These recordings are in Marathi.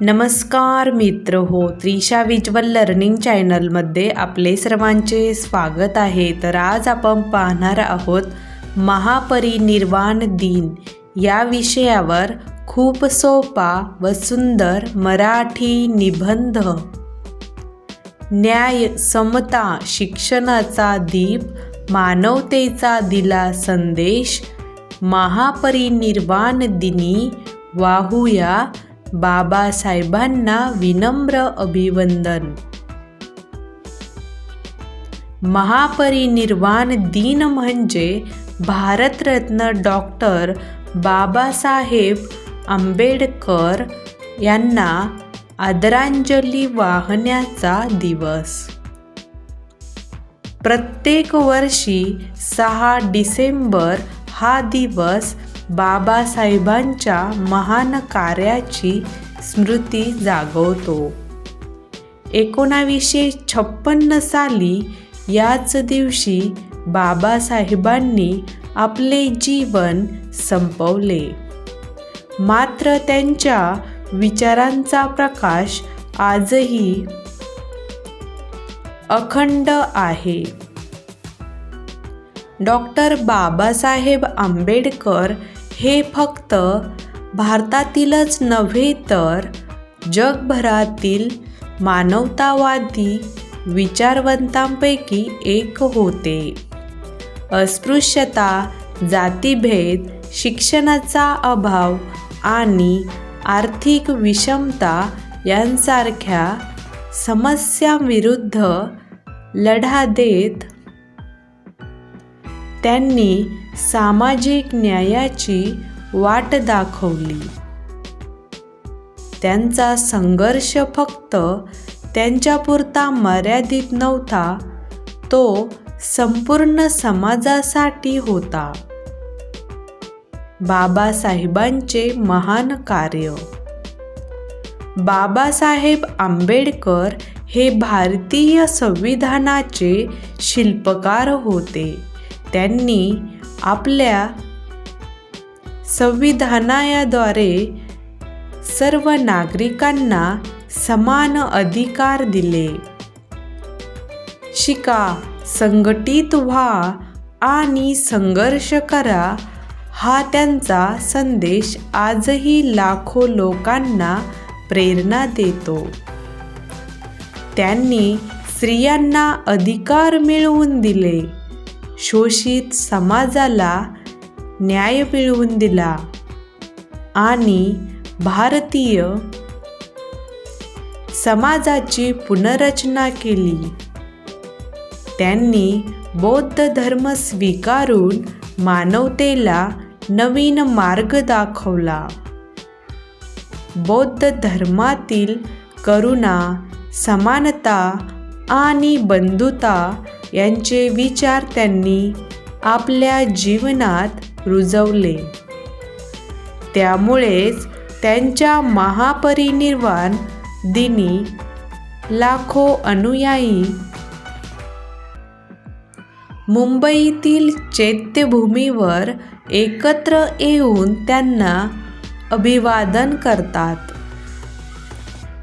नमस्कार मित्र हो त्रिशा विज्वल लर्निंग चॅनलमध्ये आपले सर्वांचे स्वागत आहे. तर आज आपण पाहणार आहोत महापरिनिर्वाण दिन. या विषयावर खूप सोपा व सुंदर मराठी निबंध. न्याय समता शिक्षणाचा दीप मानवतेचा दिला संदेश महापरिनिर्वाण दिनी वाहूया बाबासाहेबांना विनम्र अभिवंदन महापरिनिर्वाण दिन म्हणजे भारतरत्न डॉक्टर बाबासाहेब आंबेडकर यांना आदरांजली वाहण्याचा दिवस. प्रत्येक वर्षी सहा डिसेंबर हा दिवस बाबासाहेबांच्या महान कार्याची स्मृती जागवतो. एकोणावीसशे छप्पन्न साली याच दिवशी बाबासाहेबांनी आपले जीवन संपवले. मात्र त्यांच्या विचारांचा प्रकाश आजही अखंड आहे. डॉक्टर बाबासाहेब आंबेडकर हे फक्त भारतातीलच नव्हे तर जगभरातील मानवतावादी विचारवंतांपैकी एक होते. अस्पृश्यता जातीभेद शिक्षणाचा अभाव आणि आर्थिक विषमता यांसारख्या समस्यांविरुद्ध लढा देत त्यांनी सामाजिक न्यायाची वाट दाखवली. त्यांचा संघर्ष फक्त त्यांच्यापुरता मर्यादित नव्हता तो संपूर्ण समाजासाठी होता. बाबासाहेबांचे महान कार्य. बाबासाहेब आंबेडकर हे भारतीय संविधानाचे शिल्पकार होते. त्यांनी आपल्या संविधानाद्वारे सर्व नागरिकांना समान अधिकार दिले. शिका संघटित व्हा आणि संघर्ष करा हा त्यांचा संदेश आजही लाखो लोकांना प्रेरणा देतो. त्यांनी स्त्रियांना अधिकार मिळवून दिले. शोषित समाजाला न्याय मिळवून दिला आणि भारतीय समाजाची पुनर्रचना केली. त्यांनी बौद्ध धर्म स्वीकारून मानवतेला नवीन मार्ग दाखवला. बौद्ध धर्मातील करुणा समानता आणि बंधुता यांचे विचार त्यांनी आपल्या जीवनात रुजवले. त्यामुळेच त्यांच्या महापरिनिर्वाण दिनी लाखो अनुयायी मुंबईतील चैत्यभूमीवर एकत्र येऊन त्यांना अभिवादन करतात.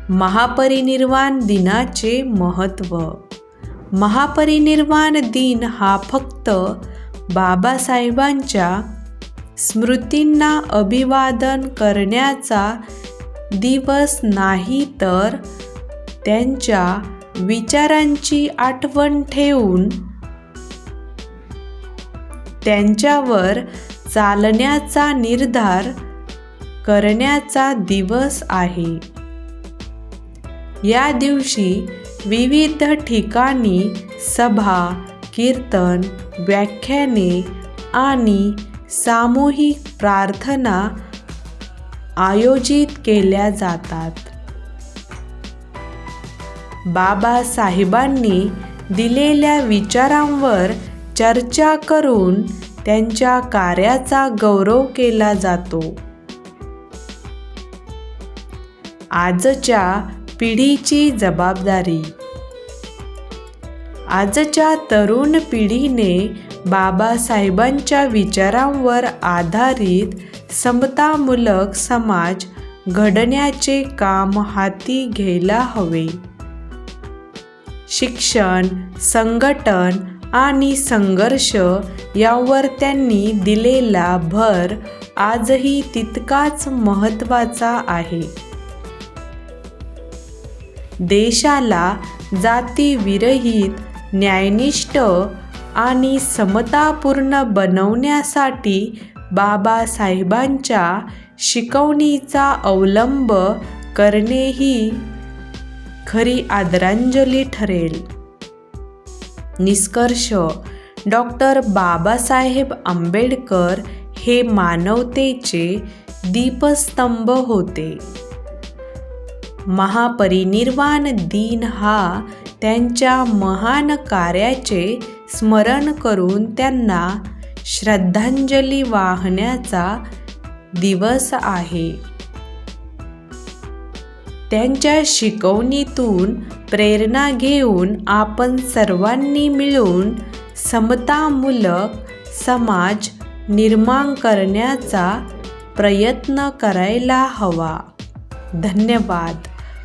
महापरिनिर्वाण दिनाचे महत्त्व महापरिनिर्वाण दिन हा फक्त बाबासाहेबांच्या स्मृतींना अभिवादन करण्याचा दिवस नाही तर त्यांच्या विचारांची आठवण ठेवून त्यांच्यावर चालण्याचा निर्धार करण्याचा दिवस आहे. या दिवशी विविध ठिकाणी सभा कीर्तन व्याख्याने आणि सामूहिक प्रार्थना आयोजित केल्या जातात. बाबासाहेबांनी दिलेल्या विचारांवर चर्चा करून त्यांच्या कार्याचा गौरव केला जातो. आजच्या पिढीची जबाबदारी. आजच्या तरुण पिढीने बाबासाहेबांच्या विचारांवर आधारित समतामूलक समाज घडण्याचे काम हाती घ्यायला हवे. शिक्षण संघटन आणि संघर्ष यावर त्यांनी दिलेला भर आजही तितकाच महत्त्वाचा आहे. देशाला जातीविरहित न्यायनिष्ठ आणि समतापूर्ण बनवण्यासाठी बाबासाहेबांच्या शिकवणीचा अवलंब करणे ही खरी आदरांजली ठरेल. निष्कर्ष डॉक्टर बाबासाहेब आंबेडकर हे मानवतेचे दीपस्तंभ होते. महापरिनिर्वाण दिन हा त्यांच्या महान कार्याचे स्मरण करून त्यांना श्रद्धांजली वाहण्याचा दिवस आहे. त्यांच्या शिकवणीतून प्रेरणा घेऊन आपण सर्वांनी मिळून समतामूलक समाज निर्माण करण्याचा प्रयत्न करायला हवा. धन्यवाद.